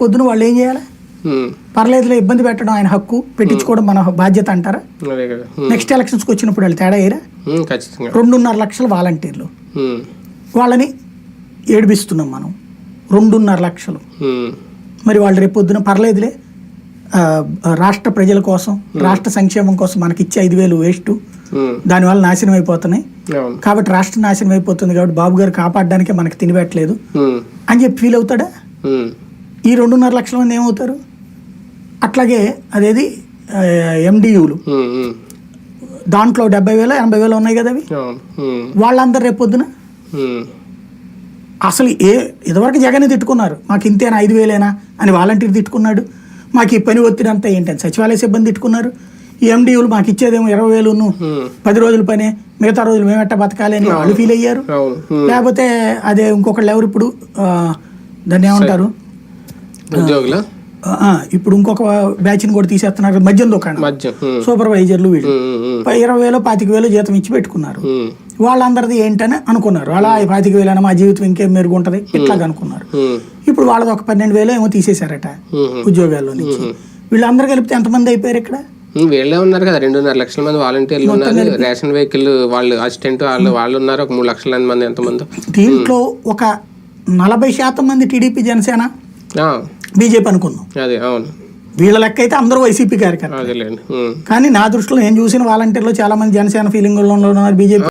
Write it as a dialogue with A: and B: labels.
A: పొద్దున వాళ్ళు ఏం చేయాలి? పర్లేదులే ఇబ్బంది పెట్టడం ఆయన హక్కు పెట్టించుకోవడం మన బాధ్యత అంటారా? నెక్స్ట్ ఎలక్షన్స్కి వచ్చినప్పుడు వాళ్ళు తేడా అయ్యారా రెండున్నర లక్షల వాలంటీర్లు. వాళ్ళని ఏడిపిస్తున్నాం మనం. రెండున్నర లక్షలు. మరి వాళ్ళు రేపు పొద్దున పర్లేదులే రాష్ట్ర ప్రజల కోసం రాష్ట్ర సంక్షేమం కోసం మనకి ఇచ్చే ఐదు వేలు వేస్ట్. దానివల్ల నాశనం అయిపోతున్నాయి. కాబట్టి రాష్ట్ర నాశనం అయిపోతుంది కాబట్టి బాబు గారు కాపాడడానికే మనకి తినిపెట్టలేదు అని చెప్పి ఫీల్ అవుతాడా? ఈ రెండున్నర లక్షల మంది ఏమవుతారు? అట్లాగే అదేది ఎండియూలు దాంట్లో డెబ్బై వేల ఎనభై వేలు ఉన్నాయి కదా అవి? వాళ్ళందరూ రేపు పొద్దున?
B: ఉమ్,
A: అసలు ఏ ఇదివరకు జగన్ తిట్టుకున్నారు. మాకు ఇంతేనా ఐదు వేలేనా అని వాలంటీర్ తిట్టుకున్నాడు. మాకు ఈ పని ఒత్తిడి అంతా ఏంటని సచివాలయ సిబ్బంది తిట్టుకున్నారు. ఈ ఎండియూలు మాకు ఇచ్చేదేమో ఇరవై వేలు
B: ఉమ్,
A: పది రోజుల పనే మిగతా రోజులు మేమెట్ట బతకాలి అని వాళ్ళు ఫీల్ అయ్యారు. లేకపోతే అదే ఇంకొకళ్ళు ఎవరు ఇప్పుడు దాన్ని ఏమంటారు?
B: ఉద్యోగుల?
A: ఇప్పుడు ఇంకొక బ్యాచ్ని కూడా తీసేస్తున్నారు మద్యం దుకాణం సూపర్వైజర్లు వీళ్ళు. ఇరవై వేలు పాతిక వేలు జీతం ఇచ్చి పెట్టుకున్నారు. వాళ్ళందరిది ఏంటని అనుకున్నారు. అలా పాతిక వేలైనా మా జీవితం ఇంకేం మెరుగుంటది? ఇట్లాగ అనుకున్నారు. ఇప్పుడు వాళ్ళది ఒక పన్నెండు వేలు ఏమో తీసేశారట ఉద్యోగాల్లో నుంచి. వీళ్ళందరూ కలిపితే ఎంతమంది అయిపోయారు ఇక్కడ?
B: వీళ్ళే ఉన్నారు కదా రెండున్నర లక్షల మంది వాలంటీర్లు ఉన్నారు. రేషన్ వెహికల్ వాళ్ళు అసిస్టెంట్ వాళ్ళు వాళ్ళు ఉన్నారు. ఒక మూడు లక్షల మంది ఎంతమంది.
A: దీంట్లో ఒక నలభై శాతం మంది టీడీపీ జనసేన. బీజేపీ అనుకుందాం.
B: అదే అవును.
A: వీళ్ళ లెక్క అయితే అందరూ వైసీపీ
B: ఉమ్.
A: కానీ నా దృష్టిలో నేను చూసిన వాలంటీర్లు చాలా మంది జనసేన ఫీలింగ్ ఉన్నారు బీజేపీ